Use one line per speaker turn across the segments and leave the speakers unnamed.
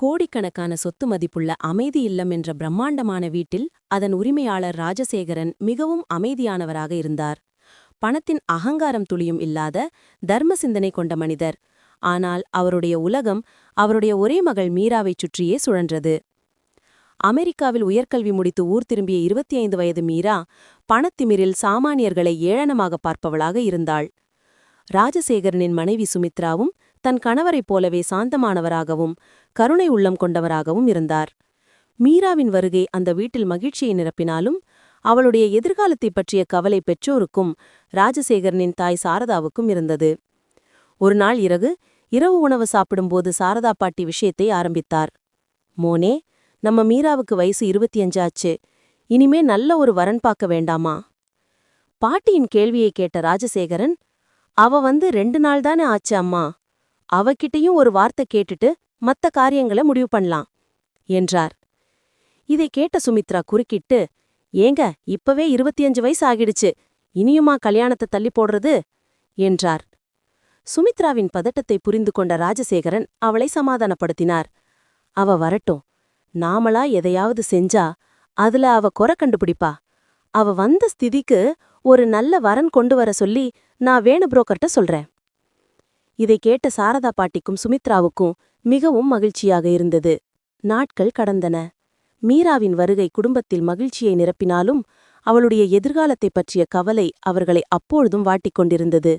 கோடிக்கணக்கான சொத்து மதிப்புள்ள அமைதி இல்லம் என்ற பிரம்மாண்டமான வீட்டில் அதன் உரிமையாளர் ராஜசேகரன் மிகவும் அமைதியானவராக இருந்தார். பணத்தின் அகங்காரம் துளியும் இல்லாத தர்ம சிந்தனை கொண்ட மனிதர். ஆனால் அவருடைய உலகம் அவருடைய ஒரே மகள் மீராவைச் சுற்றியே சுழன்றது. அமெரிக்காவில் உயர்கல்வி முடித்து ஊர் திரும்பிய இருபத்தி ஐந்து வயது மீரா பணத்திமிரில் சாமானியர்களை ஏளனமாக பார்ப்பவளாக இருந்தாள். ராஜசேகரனின் மனைவி சுமித்ராவும் தன் கணவரைப் போலவே சாந்தமானவராகவும் கருணை உள்ளம் கொண்டவராகவும் இருந்தார். மீராவின் வருகை அந்த வீட்டில் மகிழ்ச்சியை நிரப்பினாலும் அவளுடைய எதிர்காலத்தைப் பற்றிய கவலை பெற்றோருக்கும் ராஜசேகரனின் தாய் சாரதாவுக்கும் இருந்தது. ஒரு நாள் இரவு இரவு உணவு சாப்பிடும்போது சாரதா பாட்டி விஷயத்தை ஆரம்பித்தார். மோனே நம்ம மீராவுக்கு வயசு இருபத்தி அஞ்சாச்சு இனிமே நல்ல ஒரு வரன் பார்க்க வேண்டாமா? பாட்டியின் கேள்வியை கேட்ட ராஜசேகரன் அவ வந்து ரெண்டு நாள் தானே ஆச்சு அம்மா. அவகிட்டையும் ஒரு வார்த்தை கேட்டுட்டு மத்த காரியங்களை முடிவு பண்ணலாம் என்றார். இதை கேட்ட சுமித்ரா குறுக்கிட்டு ஏங்க இப்பவே இருபத்தி அஞ்சு வயசு ஆகிடுச்சு இனியுமா கல்யாணத்தை தள்ளி போடுறது? என்றார். சுமித்ராவின் பதட்டத்தை புரிந்து கொண்ட ராஜசேகரன் அவளை சமாதானப்படுத்தினார். அவ வரட்டும் நாமளா எதையாவது செஞ்சா அதுல அவ குறை கண்டுபிடிப்பா. அவ வந்த ஸ்திதிக்கு ஒரு நல்ல வரன் கொண்டு வர சொல்லி நான் வேணு புரோக்கர்ட்ட சொல்றேன். இதை கேட்ட சாரதா பாட்டிக்கும் சுமித்ராவுக்கும் மிகவும் மகிழ்ச்சியாக இருந்தது. நாட்கள் கடந்தன. மீராவின் வருகை குடும்பத்தில் மகிழ்ச்சியை நிரப்பினாலும் அவளுடைய எதிர்காலத்தைப் பற்றிய கவலை அவர்களை அப்பொழுதும் வாட்டிக் கொண்டிருந்தது.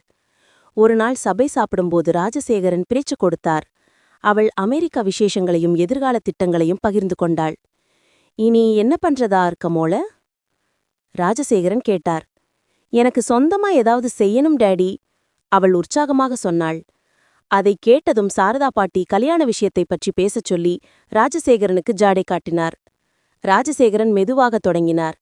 ஒருநாள் சபை சாப்பிடும்போது ராஜசேகரன் பேச்சு கொடுத்தார். அவள் அமெரிக்க விசேஷங்களையும் எதிர்கால திட்டங்களையும் பகிர்ந்து கொண்டாள். இனி என்ன பண்றதா இருக்கமோல ராஜசேகரன் கேட்டார். எனக்கு சொந்தமா ஏதாவது செய்யணும் டேடி. அவள் உற்சாகமாக சொன்னாள். அதை கேட்டதும் சாரதா பாட்டி கல்யாண விஷயத்தைப் பற்றி பேசச் சொல்லி ராஜசேகரனுக்கு ஜாடை காட்டினார். ராஜசேகரன் மெதுவாக தொடங்கினார்.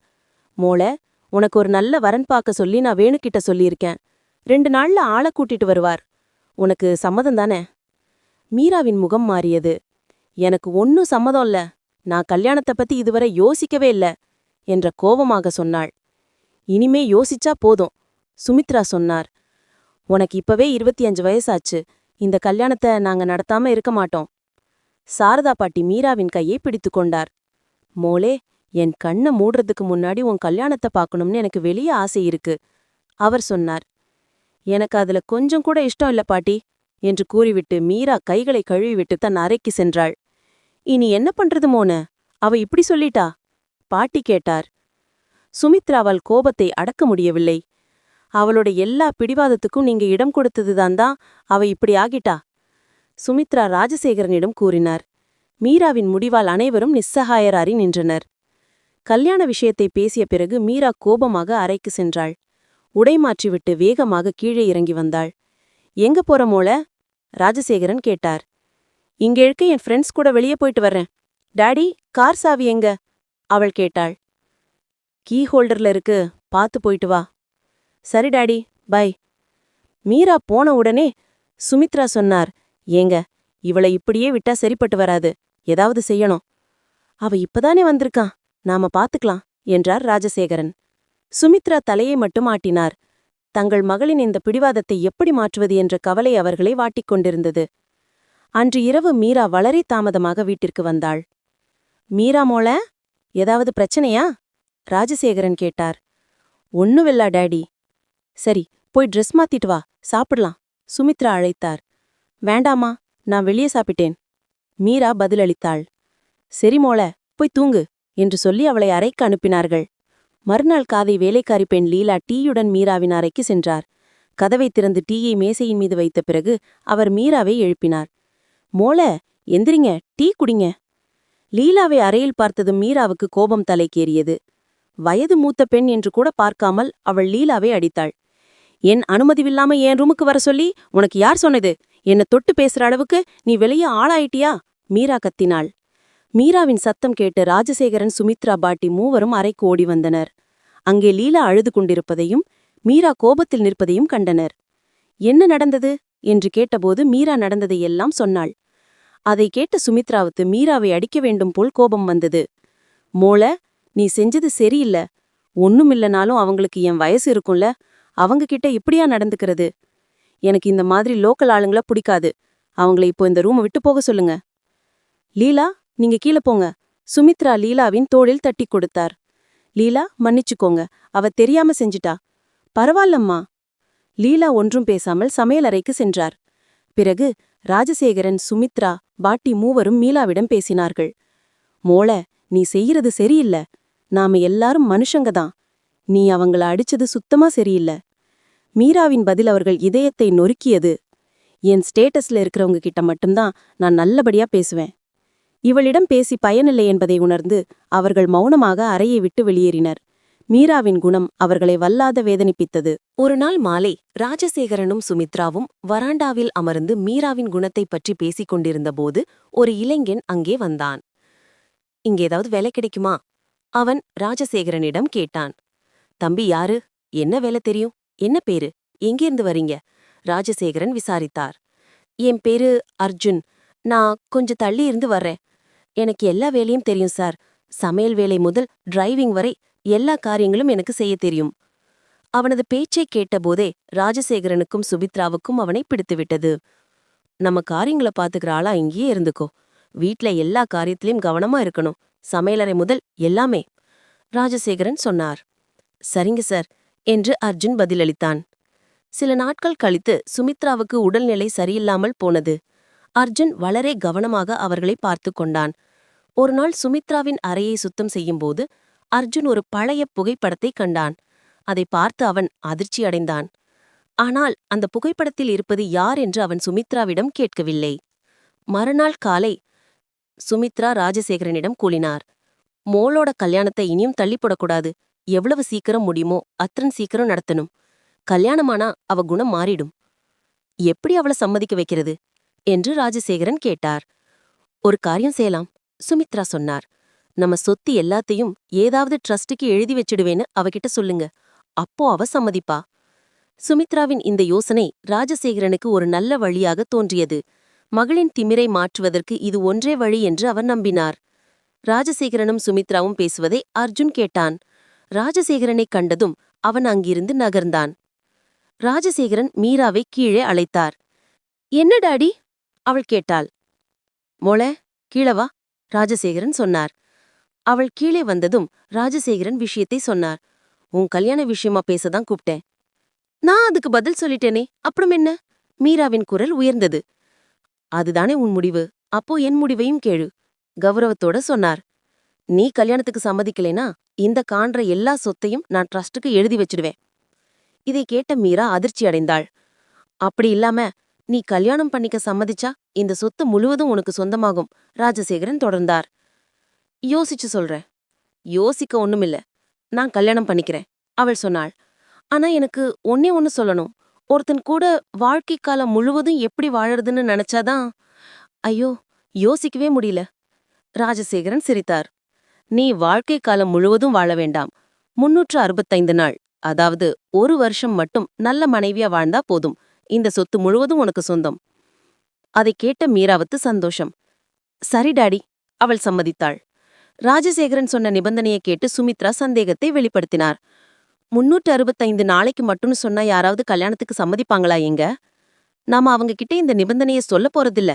மோள உனக்கு ஒரு நல்ல வரன் பார்க்க சொல்லி நான் வேணுக்கிட்ட சொல்லியிருக்கேன். ரெண்டு நாள்ல ஆளை கூட்டிட்டு வருவார். உனக்கு சம்மதம் தானே? மீராவின் முகம் மாறியது. எனக்கு ஒன்னும் சம்மதம் இல்ல. நான் கல்யாணத்தை பத்தி இதுவரை யோசிக்கவே இல்ல என்ற கோபமாக சொன்னாள். இனிமே யோசிச்சா போதும் சுமித்ரா சொன்னார். உனக்கு இப்பவே இருபத்தி அஞ்சு வயசாச்சு. இந்த கல்யாணத்தை நாங்க நடத்தாம இருக்க மாட்டோம். சாரதா பாட்டி மீராவின் கையை பிடித்து கொண்டார். மோளே என் கண்ணை மூடுறதுக்கு முன்னாடி உன் கல்யாணத்தை பார்க்கணும்னு எனக்கு வெளிய ஆசை இருக்கு அவர் சொன்னார். எனக்கு அதுல கொஞ்சம் கூட இஷ்டம் இல்ல பாட்டி என்று கூறிவிட்டு மீரா கைகளை கழுவிவிட்டு தன் அறைக்கு சென்றாள். இனி என்ன பண்றது மோன? அவ இப்படி சொல்லிட்டா? பாட்டி கேட்டார். சுமித்ராவால் கோபத்தை அடக்க முடியவில்லை. அவளோட எல்லா பிடிவாதத்துக்கும் நீங்க இடம் கொடுத்ததுதான் தான் அவ இப்படி ஆகிட்டா? சுமித்ரா ராஜசேகரனிடம் கூறினார். மீராவின் முடிவால் அனைவரும் நிஸ்ஸகாயராறி நின்றனர். கல்யாண விஷயத்தை பேசிய பிறகு மீரா கோபமாக அறைக்கு சென்றாள். உடை மாற்றிவிட்டு வேகமாக கீழே இறங்கி வந்தாள். எங்க போற மோள? ராஜசேகரன் கேட்டார். இங்க இருக்க என் ஃப்ரெண்ட்ஸ் கூட வெளியே போயிட்டு வர்றேன். டாடி கார் சாவி எங்க? அவள் கேட்டாள். கீ ஹோல்டர்ல இருக்கு. பார்த்து போயிட்டு வா. சரி டாடி. பை. மீரா போன உடனே சுமித்ரா சொன்னார் ஏங்க இவளை இப்படியே விட்டா சரிப்பட்டு வராது. ஏதாவது செய்யணும். அவ இப்பதானே வந்திருக்கான். நாம பாத்துக்கலாம் என்றார் ராஜசேகரன். சுமித்ரா தலையை மட்டும் ஆட்டினார். தங்கள் மகளின் இந்த பிடிவாதத்தை எப்படி மாற்றுவது என்ற கவலை அவர்களை வாட்டிக் கொண்டிருந்தது. அன்று இரவு மீரா வளரே தாமதமாக வீட்டிற்கு வந்தாள். மீரா மோள ஏதாவது பிரச்சனையா? ராஜசேகரன் கேட்டார். ஒன்னுவில்லா டேடி. சரி போய் ட்ரெஸ் மாத்திட்டு வா சாப்பிடலாம் சுமித்ரா அழைத்தார். வேண்டாமா நான் வெளியே சாப்பிட்டேன். மீரா பதிலளித்தாள். சரி மோள போய் தூங்கு என்று சொல்லி அவளை அறைக்கு அனுப்பினார்கள். மறுநாள் காதை வேலைக்காரி பெண் லீலா டீயுடன் மீராவின் அறைக்கு சென்றார். கதவை திறந்து டீயை மேசையின் மீது வைத்த பிறகு அவர் மீராவை எழுப்பினார். மோள எந்திரிங்க டீ குடிங்க. லீலாவை அறையில் பார்த்ததும் மீராவுக்கு கோபம் தலைக்கேறியது. வயது மூத்த பெண் என்று கூட பார்க்காமல் அவள் லீலாவை அடித்தாள். என் அனுமதிவில்லாம என் ரூமுக்கு வர சொல்லி உனக்கு யார் சொன்னது? என்ன தொட்டு பேசுற அளவுக்கு நீ வெளியே ஆளாயிட்டியா? மீரா கத்தினாள். மீராவின் சத்தம் கேட்டு ராஜசேகரன் சுமித்ரா பாட்டி மூவரும் அறைக்கு ஓடி வந்தனர். அங்கே லீலா அழுது கொண்டிருப்பதையும் மீரா கோபத்தில் நிற்பதையும் கண்டனர். என்ன நடந்தது? என்று கேட்டபோது மீரா நடந்ததை எல்லாம் சொன்னாள். அதை கேட்ட சுமித்ராவுக்கு மீராவை அடிக்க வேண்டும் போல் கோபம் வந்தது. மோள நீ செஞ்சது சரியில்ல. ஒண்ணுமில்லனாலும் அவங்களுக்கு என் வயசு இருக்கும்ல. அவங்க கிட்ட இப்படியா நடந்துக்கிறது? எனக்கு இந்த மாதிரி லோக்கல் ஆளுங்கள பிடிக்காது. அவங்கள இப்போ இந்த ரூமை விட்டு போக சொல்லுங்க. லீலா நீங்க கீழ போங்க. சுமித்ரா லீலாவின் தோளில் தட்டி கொடுத்தார். லீலா மன்னிச்சுக்கோங்க. அவ தெரியாம செஞ்சிட்டா. பரவாயில்லம்மா. லீலா ஒன்றும் பேசாமல் சமையலறைக்கு சென்றார். பிறகு ராஜசேகரன் சுமித்ரா பாட்டி மூவரும் மீலாவிடம் பேசினார்கள். மோள நீ செய்யறது சரியில்ல. நாம எல்லாரும் மனுஷங்க தான். நீ அவங்கள அடிச்சது சுத்தமா சரியில்ல. மீராவின் பதில் அவர்கள் இதயத்தை நொறுக்கியது. என் ஸ்டேட்டஸ்ல இருக்கிறவங்க கிட்ட மட்டும்தான் நான் நல்லபடியா பேசுவேன். இவளிடம் பேசி பயனில்லை என்பதை உணர்ந்து அவர்கள் மௌனமாக அறையை விட்டு வெளியேறினர். மீராவின் குணம் அவர்களை வல்லாத வேதனிப்பித்தது. ஒரு நாள் மாலை ராஜசேகரனும் சுமித்ராவும் வராண்டாவில் அமர்ந்து மீராவின் குணத்தைப் பற்றி பேசிக் கொண்டிருந்தபோது ஒரு இளைஞன் அங்கே வந்தான். இங்க ஏதாவது வேலை கிடைக்குமா? அவன் ராஜசேகரனிடம் கேட்டான். தம்பி யாரு? என்ன வேலை தெரியும்? என்ன பேரு? எங்கிருந்து வரீங்க? ராஜசேகரன் விசாரித்தார். என் பேரு அர்ஜுன். நான் கொஞ்சம் தள்ளி இருந்து வர்றேன். எனக்கு எல்லா வேலையும் தெரியும் சார். சமையல் வேலை முதல் டிரைவிங் வரை எல்லா காரியங்களும் எனக்கு செய்ய தெரியும். அவனது பேச்சை கேட்டபோதே ராஜசேகரனுக்கும் சுபித்ராவுக்கும் அவனை பிடித்துவிட்டது நம்ம காரியங்கள பாத்துக்கிற ஆளா இங்கேயே இருந்துக்கோ. வீட்ல எல்லா காரியத்திலையும் கவனமா இருக்கணும். சமையலறை முதல் எல்லாமே. ராஜசேகரன் சொன்னார். சரிங்க சார். என்று அர்ஜுன் பதிலளித்தான். சில நாட்கள் கழித்து சுமித்ராவுக்கு உடல்நிலை சரியில்லாமல் போனது. அர்ஜுன் வளரே கவனமாக அவர்களை பார்த்து கொண்டான். ஒருநாள் சுமித்ராவின் அறையை சுத்தம் செய்யும்போது அர்ஜுன் ஒரு பழைய புகைப்படத்தை கண்டான். அதை பார்த்து அவன் அதிர்ச்சி அடைந்தான். ஆனால் அந்த புகைப்படத்தில் இருப்பது யார் என்று அவன் சுமித்ராவிடம் கேட்கவில்லை. மறுநாள் காலை சுமித்ரா ராஜசேகரனிடம் கூறினார் மோளோட கல்யாணத்தை இனியும் தள்ளிப்படக்கூடாது. எவ்வளவு சீக்கிரம் முடியுமோ அத்தன் சீக்கிரம் நடத்தணும். கல்யாணமானா அவ குணம் மாறிடும். எப்படி அவள சம்மதிக்க வைக்கிறது? என்று ராஜசேகரன் கேட்டார். ஒரு காரியம் செய்யலாம் சுமித்ரா சொன்னார். நம்ம சொத்து எல்லாத்தையும் ஏதாவது ட்ரஸ்டுக்கு எழுதி வச்சிடுவேன்னு அவகிட்ட சொல்லுங்க. அப்போ அவ சம்மதிப்பா. சுமித்ராவின் இந்த யோசனை ராஜசேகரனுக்கு ஒரு நல்ல வழியாக தோன்றியது. மகளின் திமிரை மாற்றுவதற்கு இது ஒன்றே வழி என்று அவர் நம்பினார். ராஜசேகரனும் சுமித்ராவும் பேசுவதை அர்ஜுன் கேட்டான். ராஜசேகரனைக் கண்டதும் அவன் அங்கிருந்து நகர்ந்தான். ராஜசேகரன் மீராவை கீழே அழைத்தார். என்ன டாடி? அவள் கேட்டாள். மொள கீழவா ராஜசேகரன் சொன்னார். அவள் கீழே வந்ததும் ராஜசேகரன் விஷயத்தை சொன்னார். உன் கல்யாண விஷயமா பேசதான் கூப்பிட்டேன். நான் அதுக்கு பதில் சொல்லிட்டேனே அப்புறம் என்ன? மீராவின் குரல் உயர்ந்தது. அதுதானே உன் முடிவு அப்போ என் முடிவையும் கேளு கௌரவத்தோட சொன்னார். நீ கல்யாணத்துக்கு சம்மதிக்கலைனா இந்த காண்ற எல்லா சொத்தையும் நான் ட்ரஸ்டுக்கு எழுதி வச்சிடுவேன். இதை கேட்ட மீரா அதிர்ச்சி அடைந்தாள். அப்படி இல்லாம நீ கல்யாணம் பண்ணிக்க சம்மதிச்சா இந்த சொத்து முழுவதும் உனக்கு சொந்தமாகும். ராஜசேகரன் தொடர்ந்தார். யோசிச்சு சொல்றேன். யோசிக்க ஒண்ணுமில்ல. நான் கல்யாணம் பண்ணிக்கிறேன் அவள் சொன்னாள். ஆனா எனக்கு ஒன்னே ஒன்னு சொல்லணும். ஒருத்தன் கூட வாழ்க்கை காலம் முழுவதும் எப்படி வாழறதுன்னு நினைச்சாதான் ஐயோ யோசிக்கவே முடியல. ராஜசேகரன் சிரித்தார். நீ வாழ்க்கை காலம் முழுவதும் வாழ வேண்டாம். முன்னூற்று அறுபத்தைந்து நாள் அதாவது ஒரு வருஷம் மட்டும் நல்ல மனைவியா வாழ்ந்தா போதும். இந்த சொத்து முழுவதும் உனக்கு சொந்தம். அதை கேட்ட மீராவுக்கு சந்தோஷம். சரி டாடி அவள் சம்மதித்தாள். ராஜசேகரன் சொன்ன நிபந்தனையை கேட்டு சுமித்ரா சந்தேகத்தை வெளிப்படுத்தினார். முன்னூற்று அறுபத்தைந்து நாளைக்கு மட்டும்னு சொன்னா யாராவது கல்யாணத்துக்கு சம்மதிப்பாங்களா எங்க? நாம அவங்க கிட்ட இந்த நிபந்தனையை சொல்ல போறதில்ல.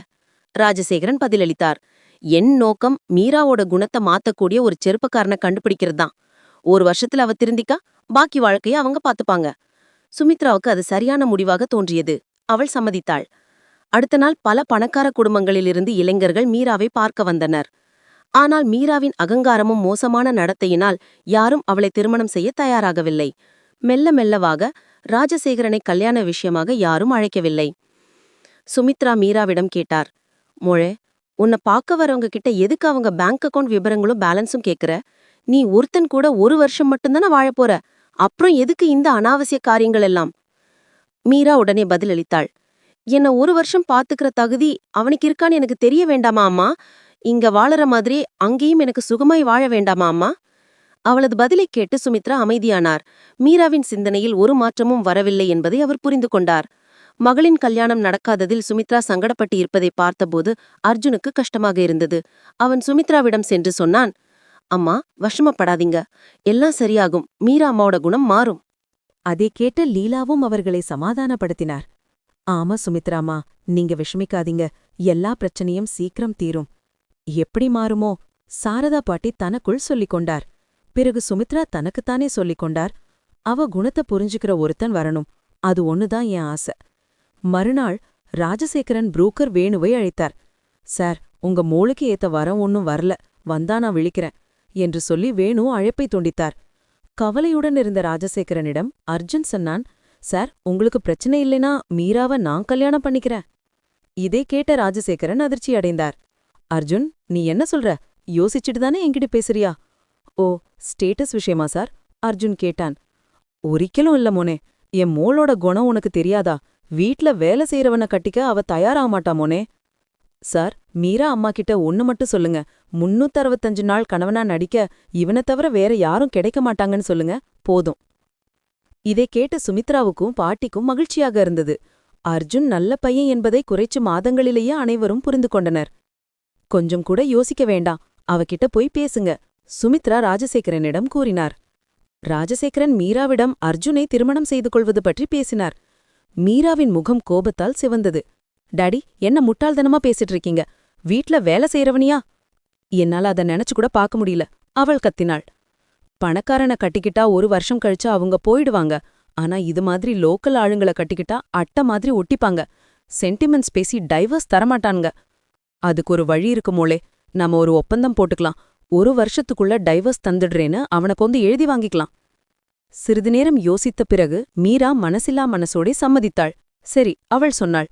ராஜசேகரன் பதிலளித்தார். என் நோக்கம் மீராவோட குணத்தை மாத்தக்கூடிய ஒரு செருப்பக்காரனை கண்டுபிடிக்கிறது தான் ஒரு வருஷத்துல அவ திருந்திக்கா பாக்கி வாழ்க்கைய அவங்க பாத்துப்பாங்க. சுமித்ராவுக்கு அது சரியான முடிவாக தோன்றியது. அவள் சம்மதித்தாள். அடுத்த நாள் பல பணக்கார குடும்பங்களிலிருந்து இளைஞர்கள் மீராவை பார்க்க வந்தனர். ஆனால் மீராவின் அகங்காரமும் மோசமான நடத்தையினால் யாரும் அவளை திருமணம் செய்ய தயாராகவில்லை. மெல்ல மெல்லவாக ராஜசேகரனை கல்யாண விஷயமாக யாரும் அழைக்கவில்லை. சுமித்ரா மீராவிடம் கேட்டார் மொழே உன்னை பார்க்க வரவங்க கிட்ட எதுக்கு அவங்க பேங்க் அக்கவுண்ட் விவரங்களும் பேலன்ஸும் கேட்குற நீ ஒருத்தன் கூட ஒரு வருஷம் மட்டும்தானே வாழப்போற அப்புறம் எதுக்கு இந்த அனாவசிய காரியங்கள் எல்லாம்? மீரா உடனே பதிலளித்தாள். என்ன ஒரு வருஷம் பார்த்துக்கிற தகுதி அவனுக்கு இருக்கான்னு எனக்கு தெரிய வேண்டாமா அம்மா? இங்க வாழற மாதிரி அங்கேயும் எனக்கு சுகமாய் வாழ வேண்டாமா அம்மா? அவளது பதிலை கேட்டு சுமித்ரா அமைதியானார். மீராவின் சிந்தனையில் ஒரு மாற்றமும் வரவில்லை என்பதை அவர் புரிந்து கொண்டார். மகளின் கல்யாணம் நடக்காததில் சுமித்ரா சங்கடப்பட்டு இருப்பதை பார்த்தபோது அர்ஜுனுக்கு கஷ்டமாக இருந்தது. அவன் சுமித்ராவிடம் சென்று சொன்னான் அம்மா வஷமப்படாதீங்க. எல்லாம் சரியாகும். மீரா அம்மாவோட குணம் மாறும்.
அதை கேட்ட லீலாவும் அவர்களை சமாதானப்படுத்தினார். ஆமா சுமித்ராமா நீங்க விஷமிக்காதீங்க. எல்லா பிரச்சனையும் சீக்கிரம் தீரும். எப்படி மாறுமோ? சாரதா பாட்டி தனக்குள் சொல்லிக் கொண்டார். பிறகு சுமித்ரா தனக்குத்தானே சொல்லிக் கொண்டார். அவ குணத்தை புரிஞ்சுக்கிற ஒருத்தன் வரணும். அது ஒண்ணுதான் என் ஆசை. மறுநாள் ராஜசேகரன் புரோக்கர் வேணுவை அழைத்தார். சார் உங்க மோளுக்கு ஏத்த வரம் ஒன்னும் வரல. வந்தா நான் விழிக்கிறேன் என்று சொல்லி வேணு அழைப்பை துண்டித்தார். கவலையுடன் இருந்த ராஜசேகரனிடம் அர்ஜுன் சொன்னான் சார் உங்களுக்கு பிரச்சனை இல்லைனா மீராவை நான் கல்யாணம் பண்ணிக்கிறேன். இதை கேட்ட ராஜசேகரன் அதிர்ச்சி அடைந்தார். அர்ஜுன் நீ என்ன சொல்ற? யோசிச்சுட்டு தானே என்கிட்ட பேசுறியா? ஓ ஸ்டேட்டஸ் விஷயமா சார்? அர்ஜுன் கேட்டான். ஒரிக்கலும் இல்ல மோனே என் மோளோட குணம் உனக்கு தெரியாதா? வீட்ல வேலை செய்யறவன கட்டிக்க அவ தயாராக மாட்டாமோனே சார் மீரா அம்மா கிட்ட ஒன்னு மட்டும் சொல்லுங்க. முன்னூத்தறுபத்தஞ்சு நாள் கணவனா நடிக்க இவனை தவிர வேற யாரும் கிடைக்க மாட்டாங்கன்னு சொல்லுங்க. போதும். இதை கேட்ட சுமித்ராவுக்கும் பாட்டிக்கும் மகிழ்ச்சியாக இருந்தது. அர்ஜுன் நல்ல பையன் என்பதை குறைச்சு மாதங்களிலேயே அனைவரும் புரிந்து கொண்டனர். கொஞ்சம் கூட யோசிக்க வேண்டாம். அவகிட்ட போய் பேசுங்க. சுமித்ரா ராஜசேகரனிடம் கூறினார். ராஜசேகரன் மீராவிடம் அர்ஜுனை திருமணம் செய்து கொள்வது பற்றி பேசினார். மீராவின் முகம் கோபத்தால் சிவந்தது. டாடி என்ன முட்டாள்தனமா பேசிட்டு இருக்கீங்க வீட்ல வேலை செய்யறவனியா என்னால அத நினைச்சு கூட பார்க்க முடியல. அவள் கத்தினாள். பணக்காரனை கட்டிக்கிட்டா ஒரு வருஷம் கழிச்சு அவங்க போயிடுவாங்க. ஆனா இது மாதிரி லோக்கல் ஆளுங்கள கட்டிக்கிட்டா அட்டை மாதிரி ஒட்டிப்பாங்க. சென்டிமெண்ட்ஸ் பேசி டைவர்ஸ் தரமாட்டானுங்க. அதுக்கு ஒரு வழி இருக்குமோலே நாம ஒரு ஒப்பந்தம் போட்டுக்கலாம். ஒரு வருஷத்துக்குள்ள டைவர்ஸ் தந்துடுறேன்னு அவனை கொண்டு எழுதி வாங்கிக்கலாம். சிறிது நேரம் யோசித்த பிறகு மீரா மனசில்லா மனசோடே சம்மதித்தாள். சரி அவள் சொன்னாள்.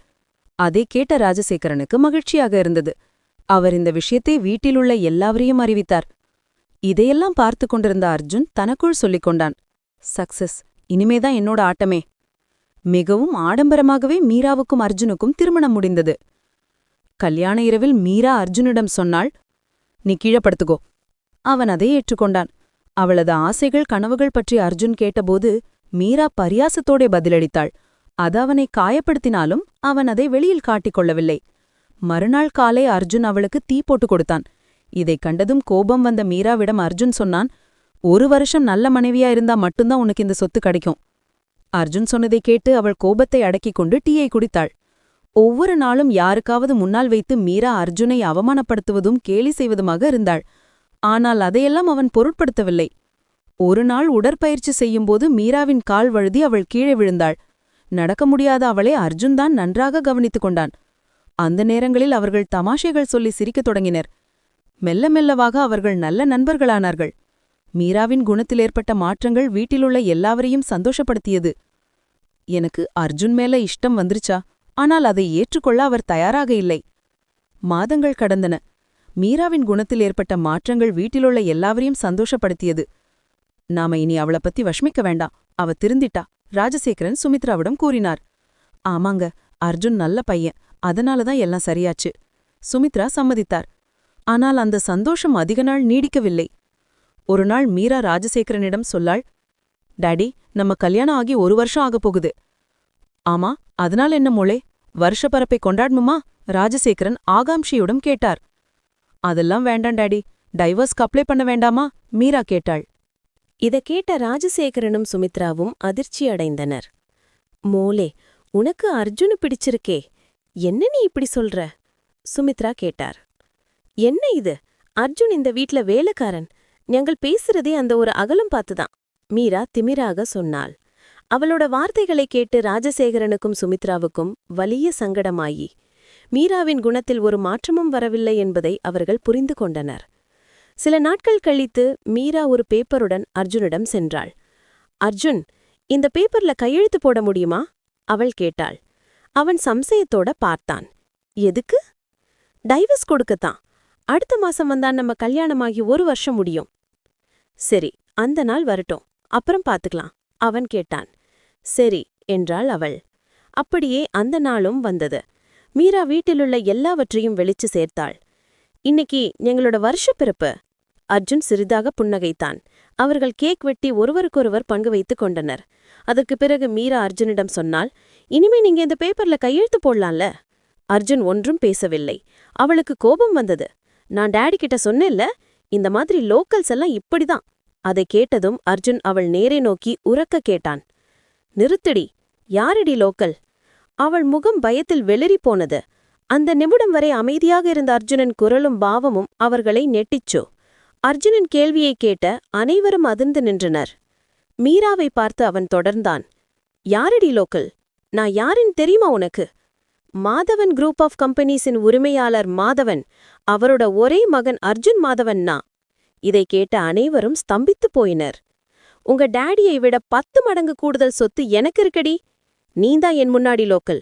அதை கேட்ட ராஜசேகரனுக்கு மகிழ்ச்சியாக இருந்தது. அவர் இந்த விஷயத்தை வீட்டிலுள்ள எல்லாவரையும் அறிவித்தார். இதையெல்லாம் பார்த்து கொண்டிருந்த அர்ஜுன் தனக்குள் சொல்லிக் கொண்டான். சக்சஸ். இனிமேதான் என்னோட ஆட்டமே. மிகவும் ஆடம்பரமாகவே மீராவுக்கும் அர்ஜுனுக்கும் திருமணம் முடிந்தது. கல்யாண இரவில் மீரா அர்ஜுனிடம் சொன்னாள் நீ கீழப்படுத்துகோ அவன் அதை ஏற்றுக்கொண்டான். அவளது ஆசைகள் கனவுகள் பற்றி அர்ஜுன் கேட்டபோது மீரா பரியாசத்தோடே பதிலளித்தாள். அது அவனை காயப்படுத்தினாலும் அவன் அதை வெளியில் காட்டிக் கொள்ளவில்லை. மறுநாள் காலை அர்ஜுன் அவளுக்கு தீ போட்டுக் கொடுத்தான். இதைக் கண்டதும் கோபம் வந்த மீராவிடம் அர்ஜுன் சொன்னான் ஒரு வருஷம் நல்ல மனைவியா இருந்தா மட்டும்தான் உனக்கு இந்த சொத்து கிடைக்கும். அர்ஜுன் சொன்னதை கேட்டு அவள் கோபத்தை அடக்கிக் கொண்டு டீயை குடித்தாள். ஒவ்வொரு நாளும் யாருக்காவது முன்னால் வைத்து மீரா அர்ஜுனை அவமானப்படுத்துவதும் கேலி செய்வதுமாக இருந்தாள். ஆனால் அதையெல்லாம் அவன் பொருட்படுத்தவில்லை. ஒரு நாள் உடற்பயிற்சி செய்யும்போது மீராவின் கால் வழுதி அவள் கீழே விழுந்தாள். நடக்க முடியாத அவளை அர்ஜுன் தான் நன்றாக கவனித்துக் கொண்டான். அந்த நேரங்களில் அவர்கள் தமாஷைகள் சொல்லி சிரிக்கத் தொடங்கினர். மெல்ல மெல்லவாக அவர்கள் நல்ல நண்பர்களானார்கள். மீராவின் குணத்தில் ஏற்பட்ட மாற்றங்கள் வீட்டிலுள்ள எல்லாவரையும் சந்தோஷப்படுத்தியது. எனக்கு அர்ஜுன் மேல இஷ்டம் வந்துருச்சா? ஆனால் அதை ஏற்றுக்கொள்ள அவர் தயாராக இல்லை. மாதங்கள் கடந்தன. மீராவின் குணத்தில் ஏற்பட்ட மாற்றங்கள் வீட்டிலுள்ள எல்லாவரையும் சந்தோஷப்படுத்தியது. நாம இனி அவளை பத்தி வஷ்மிக்க வேண்டாம். அவ திருந்திட்டா. ராஜசேகரன் சுமித்ராவிடம் கூறினார். ஆமாங்க அர்ஜுன் நல்ல பையன். அதனாலதான் எல்லாம் சரியாச்சு. சுமித்ரா சம்மதித்தார். ஆனால் அந்த சந்தோஷம் அதிக நாள் நீடிக்கவில்லை. ஒரு நாள் மீரா ராஜசேகரனிடம் சொல்லாள் டாடி நம்ம கல்யாணம் ஆகி ஒரு வருஷம் ஆகப் போகுது. ஆமா அதனால் என்ன மொழே? வருஷப்பரப்பை கொண்டாடணுமா? ராஜசேகரன் ஆகாம்ஷியுடன் கேட்டார். அதெல்லாம் வேண்டாம் டாடி டைவர்ஸ்க்கு அப்ளை பண்ண வேண்டாமா மீரா கேட்டாள்
இத கேட்ட ராஜசேகரனும் சுமித்ராவும் அதிர்ச்சி அடைந்தனர் மோலே உனக்கு அர்ஜுனு பிடிச்சிருக்கே என்ன நீ இப்படி சொல்ற சுமித்ரா கேட்டார் என்ன இது அர்ஜுன் இந்த வீட்ல வேலைக்காரன் ഞങ്ങൾ பேசுறதே அந்த ஒரு அகலம் பார்த்துதான் மீரா திமிராக சொன்னாள் அவளோட வார்த்தைகளை கேட்டு ராஜசேகரனுக்கும் சுமித்ராவுக்கும் வலிய சங்கடமாயி மீராவின் குணத்தில் ஒரு மாற்றமும் வரவில்லை என்பதை அவர்கள் புரிந்து கொண்டனர். சில நாட்கள் கழித்து மீரா ஒரு பேப்பருடன் அர்ஜுனிடம் சென்றாள். அர்ஜுன் இந்த பேப்பர்ல கையெழுத்து போட முடியுமா? அவள் கேட்டாள். அவன் சம்சயத்தோட பார்த்தான். எதுக்கு? டைவர்ஸ் கொடுக்கத்தான். அடுத்த மாசம் வந்தா நம்ம கல்யாணமாகி ஒரு வருஷம் முடியும். சரி அந்த நாள் வரட்டும். அப்புறம் பார்த்துக்கலாம் அவன் கேட்டான். சரி என்றாள் அவள். அப்படியே அந்த நாளும் வந்தது. மீரா வீட்டிலுள்ள எல்லாவற்றையும் வெளிச்சு சேர்த்தாள். இன்னைக்கு எங்களோட வருஷப்பிறப்பு அர்ஜுன் சிறிதாக புன்னகைத்தான். அவர்கள் கேக் வெட்டி ஒருவருக்கொருவர் பங்கு வைத்துக் கொண்டனர். அதற்கு பிறகு மீரா அர்ஜுனிடம் சொன்னால் இனிமே நீங்க இந்த பேப்பர்ல கையெழுத்து போடலாம்ல? அர்ஜுன் ஒன்றும் பேசவில்லை. அவளுக்கு கோபம் வந்தது. நான் டாடி கிட்ட சொன்னேன்ல இந்த மாதிரி லோக்கல்ஸ் எல்லாம் இப்படிதான். அதை கேட்டதும் அர்ஜுன் அவள் நேரே நோக்கி உறக்க கேட்டான். நிறுத்தடி. யாரடி லோக்கல்? அவள் முகம் பயத்தில் வெளிரி போனது. அந்த நிமிடம் வரை அமைதியாக இருந்த அர்ஜுனன் குரலும் பாவமும் அவர்களை நெட்டிச்சோ. அர்ஜுனன் கேள்வியைக் கேட்ட அனைவரும் அதிர்ந்து நின்றனர். மீராவை பார்த்து அவன் தொடர்ந்தான். யாரடி லோக்கல்? நான் யாரின் தெரியுமா உனக்கு? மாதவன் குரூப் ஆஃப் கம்பெனிஸின் உரிமையாளர் மாதவன். அவரோட ஒரே மகன் அர்ஜுன் மாதவன் நான். இதை கேட்ட அனைவரும் ஸ்தம்பித்துப் போயினர். உங்க டேடியை விட பத்து மடங்கு கூடுதல் சொத்து எனக்கு இருக்கடி? நீந்தான் என் முன்னாடி லோக்கல்.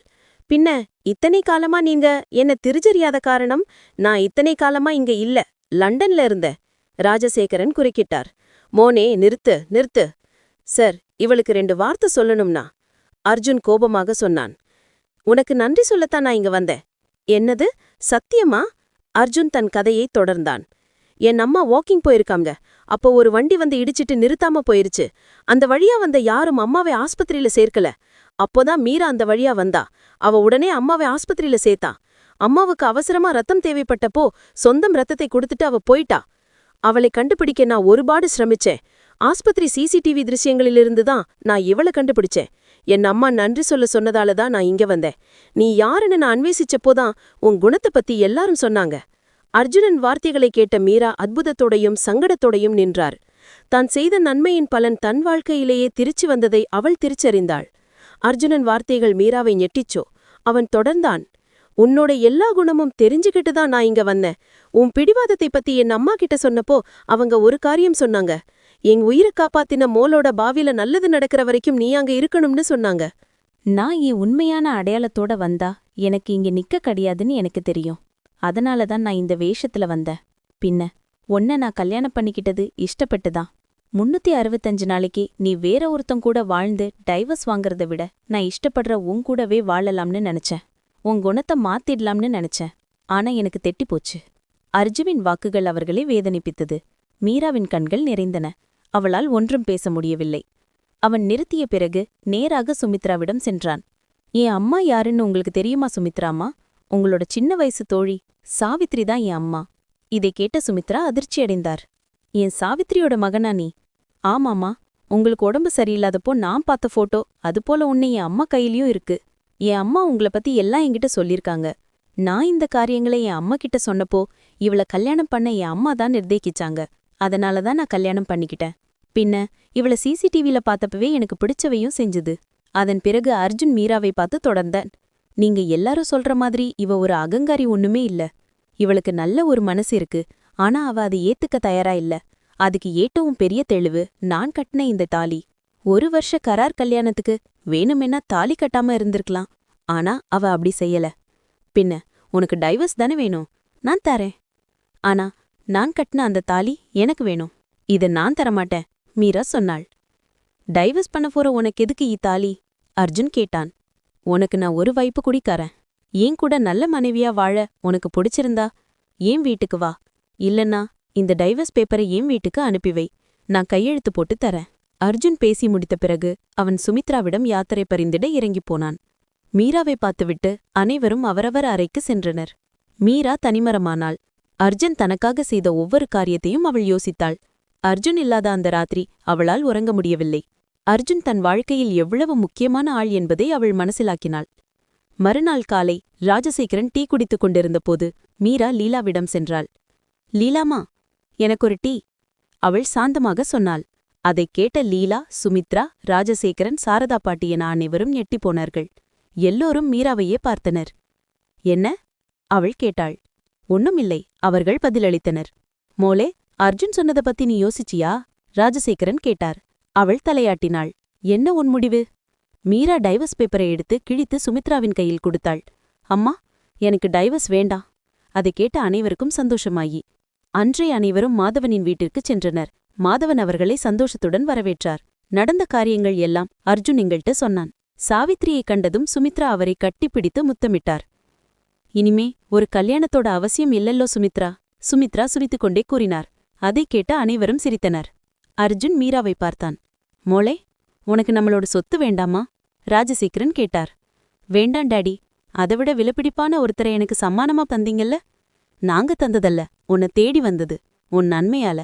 பின்ன இத்தனை காலமா நீங்க என்ன திருஜறியாத காரணம்? நான் இத்தனை காலமா இங்க இல்ல லண்டன்ல இருந்த ராஜசேகரன் குறுக்கிட்டார். மோனே நிறுத்து நிறுத்து. சார் இவளுக்கு ரெண்டு வார்த்தை சொல்லணும்னா? அர்ஜுன் கோபமாக சொன்னான். உனக்கு நன்றி சொல்லத்தான் நான் இங்க வந்தேன். என்னது? சத்தியமா? அர்ஜுன் தன் கதையை தொடர்ந்தான். என் அம்மா வாக்கிங் போயிருக்காங்க. அப்போ ஒரு வண்டி வந்து இடிச்சிட்டு நிறுத்தாம போயிருச்சு. அந்த வழியா வந்த யாரும் அம்மாவை ஆஸ்பத்திரியில சேர்க்கல. அப்போதான் மீரா அந்த வழியா வந்தா. அவ உடனே அம்மாவை ஆஸ்பத்திரியில சேர்த்தா. அம்மாவுக்கு அவசரமா ரத்தம் தேவைப்பட்டப்போ சொந்தம் ரத்தத்தை கொடுத்துட்டு அவ போயிட்டா. அவளை கண்டுபிடிக்க நான் ஒருபாடு சிரமிச்சேன். ஆஸ்பத்திரி சிசிடிவி திருஷ்யங்களிலிருந்து தான் நான் இவளை கண்டுபிடிச்சேன். என் அம்மா நன்றி சொல்ல சொன்னதால தான் நான் இங்க வந்தேன். நீ யாருன்னு நான் அன்வேஷிச்சப்போதான் உன் குணத்தை பத்தி எல்லாரும் சொன்னாங்க. அர்ஜுனன் வார்த்தைகளை கேட்ட மீரா அற்புதத்தோடையும் சங்கடத்தோடையும் நின்றார். தான் செய்த நன்மையின் பலன் தன் வாழ்க்கையிலேயே திருச்சி வந்ததை அவள் திருச்சறிந்தாள். அர்ஜுனன் வார்த்தைகள் மீராவை ñெட்டிச்சோ அவன் தொடர்ந்தான். உன்னோட எல்லா குணமும் தெரிஞ்சுக்கிட்டு தான் நான் இங்க வந்தேன். உன் பிடிவாதத்தை பத்தி என் அம்மா கிட்ட சொன்னப்போ அவங்க ஒரு காரியம் சொன்னாங்க. என் உயிரை காப்பாத்தின மோலோட பாவில நல்லது நடக்கிற வரைக்கும் நீ அங்க இருக்கணும்னு சொன்னாங்க.
நான் என் உண்மையான அடையாளத்தோட வந்தா? எனக்கு இங்க நிக்க கிடையாதுன்னு எனக்கு தெரியும். அதனால தான் நான் இந்த வேஷத்துல வந்தேன். பின்ன ஒன்ன நான் கல்யாணம் பண்ணிக்கிட்டது இஷ்டப்பட்டுதான். முன்னூத்தி அறுபத்தஞ்சு நாளைக்கு நீ வேற ஒருத்தன் கூட வாழ்ந்து டைவர்ஸ் வாங்குறத விட நான் இஷ்டப்படுற உன் கூடவே வாழலாம்னு நினைச்சேன். உன் குணத்தை மாத்திடலாம்னு நினைச்சேன். ஆனா எனக்கு தெட்டி போச்சு அர்ஜுவின் வாக்குகள் அவர்களை வேதனிப்பித்தது. மீராவின் கண்கள் நிறைந்தன. அவளால் ஒன்றும் பேச முடியவில்லை. அவன் நிறுத்திய பிறகு நேராக சுமித்ராவிடம் சென்றான். என் அம்மா யாருன்னு உங்களுக்கு தெரியுமா சுமித்ராமா உங்களோட சின்ன வயசு தோழி சாவித்ரி தான் என் அம்மா. இதை கேட்ட சுமித்ரா அதிர்ச்சியடைந்தார். என் சாவித்ரியோட மகனா நீ? ஆமாமா உங்களுக்கு உடம்பு சரியில்லாதப்போ நான் பார்த்த போட்டோ அதுபோல உன்னை என் அம்மா கையிலயும் இருக்கு. என் அம்மா உங்கள பத்தி எல்லாம் என்கிட்ட சொல்லிருக்காங்க நான் இந்த காரியங்களை என் அம்மா கிட்ட சொன்னப்போ இவள கல்யாணம் பண்ண என் அம்மா தான் நிர்தேகிச்சாங்க. அதனால தான் நான் கல்யாணம் பண்ணிக்கிட்டேன். பின்ன இவள சிசிடிவில பார்த்தப்பவே எனக்கு பிடிச்சவையும் செஞ்சுது. அதன் பிறகு அர்ஜுன் மீராவை பார்த்து தொடர்ந்தேன். நீங்க எல்லாரும் சொல்ற மாதிரி இவ ஒரு அகங்காரி ஒண்ணுமே இல்ல. இவளுக்கு நல்ல ஒரு மனசு இருக்கு. ஆனா அவ அதை ஏத்துக்க தயாரா இல்ல. அதுக்கு ஏட்டவும் பெரிய தெளிவு நான் கட்டின இந்த தாலி. ஒரு வருஷ கரார் கல்யாணத்துக்கு வேணுமென்னா தாலி கட்டாம இருந்திருக்கலாம். ஆனா அவ அப்படி செய்யல. பின்ன உனக்கு டைவர்ஸ் தானே வேணும்? நான் தரேன். ஆனா நான் கட்டின அந்த தாலி எனக்கு வேணும். இத நான் தரமாட்டேன் மீரா சொன்னாள். டைவர்ஸ் பண்ண போற உனக்கு எதுக்கு இத்தாலி தாலி? அர்ஜுன் கேட்டான். உனக்கு நான் ஒரு வாய்ப்பு குடிக்காரன். ஏன் கூட நல்ல மனைவியா வாழ உனக்கு பிடிச்சிருந்தா? ஏன் வீட்டுக்கு வா? இல்லன்னா இந்த டைவர்ஸ் பேப்பரை என் வீட்டுக்கு அனுப்பிவை நான் கையெழுத்து போட்டு தரேன். அர்ஜுன் பேசி முடித்த பிறகு அவன் சுமித்ராவிடம் யாத்திரை பரிந்திட இறங்கிப் போனான். மீராவை பார்த்துவிட்டு அனைவரும் அவரவர் அறைக்கு சென்றனர். மீரா தனிமரமானாள். அர்ஜுன் தனக்காக செய்த ஒவ்வொரு காரியத்தையும் அவள் யோசித்தாள். அர்ஜுன் இல்லாத அந்த ராத்திரி அவளால் உறங்க முடியவில்லை. அர்ஜுன் தன் வாழ்க்கையில் எவ்வளவு முக்கியமான ஆள் என்பதை அவள் மனசிலாக்கினாள். மறுநாள் காலை ராஜசேகரன் டீ குடித்துக் கொண்டிருந்தபோது மீரா லீலாவிடம் சென்றாள். லீலாமா எனக்கு ஒரு டீ. அவள் சாந்தமாக சொன்னாள். அதைக் கேட்ட லீலா சுமித்ரா ராஜசேகரன் சாரதா பாட்டி என அனைவரும் எட்டிப் போனார்கள். எல்லோரும் மீராவையே பார்த்தனர். என்ன? அவள் கேட்டாள். ஒண்ணுமில்லை அவர்கள் பதிலளித்தனர். மோலே அர்ஜுன் சொன்னத பத்தி நீ யோசிச்சியா? ராஜசேகரன் கேட்டார். அவள் தலையாட்டினாள். என்ன உன் முடிவு? மீரா டைவர்ஸ் பேப்பரை எடுத்து கிழித்து சுமித்ராவின் கையில் கொடுத்தாள். அம்மா எனக்கு டைவர்ஸ் வேண்டாம். அதை கேட்ட அனைவருக்கும் சந்தோஷமாயி. அன்றே அனைவரும் மாதவனின் வீட்டிற்குச் சென்றனர். மாதவன் அவர்களை சந்தோஷத்துடன் வரவேற்றார். நடந்த காரியங்கள் எல்லாம் அர்ஜுன் எங்கள்கிட்ட சொன்னான். சாவித்திரியைக் கண்டதும் சுமித்ரா அவரை கட்டிப்பிடித்து முத்தமிட்டார். இனிமே ஒரு கல்யாணத்தோட அவசியம் இல்லல்லோ சுமித்ரா? சுமித்ரா சுரித்துக்கொண்டே கூறினார். அதைக் கேட்ட அனைவரும் சிரித்தனர். அர்ஜுன் மீராவை பார்த்தான். மோளே உனக்கு நம்மளோட சொத்து வேண்டாமா? ராஜசேகரன் கேட்டார். வேண்டாம் டாடி. அதைவிட விலப்பிடிப்பான ஒருத்தரை எனக்கு சம்மானமா தந்தீங்கல்ல? நாங்க தந்ததல்ல. உன்னை தேடி வந்தது. உன் நன்மையால.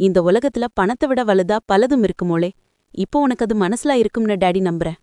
இந்த உலகத்துல பணத்தை விட வலுதா பலதும் இருக்குமோளே இப்போ உனக்கு அது மனசுல இருக்கும்னு டாடி நம்புறேன்